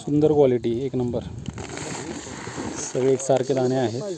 सुंदर क्वालिटी एक नंबर सब एक दाणे दाने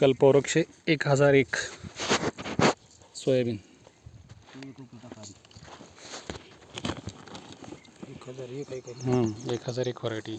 कल्पवृक्ष एक हजार एक सोयाबीन हां हम्म, एक हजार एक वरायटी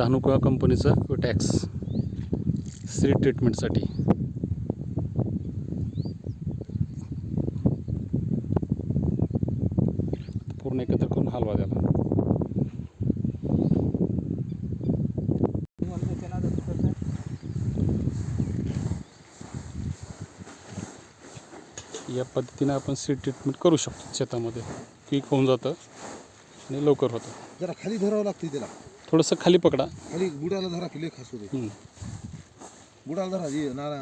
धानुका कंपनीचं टॅक्स स्त्री ट्रीटमेंटसाठी पूर्ण एकत्र करून हलवा द्याला या पद्धतीने आपण सीड ट्रीटमेंट करू शकतो शेतामध्ये क्विक होऊन जातं आणि लवकर होतं जरा खाली धरावं लागते त्याला थोडंसं खाली पकडा आणि बुडाला धरा की लेख असू दे बुडाला धरा जी नारा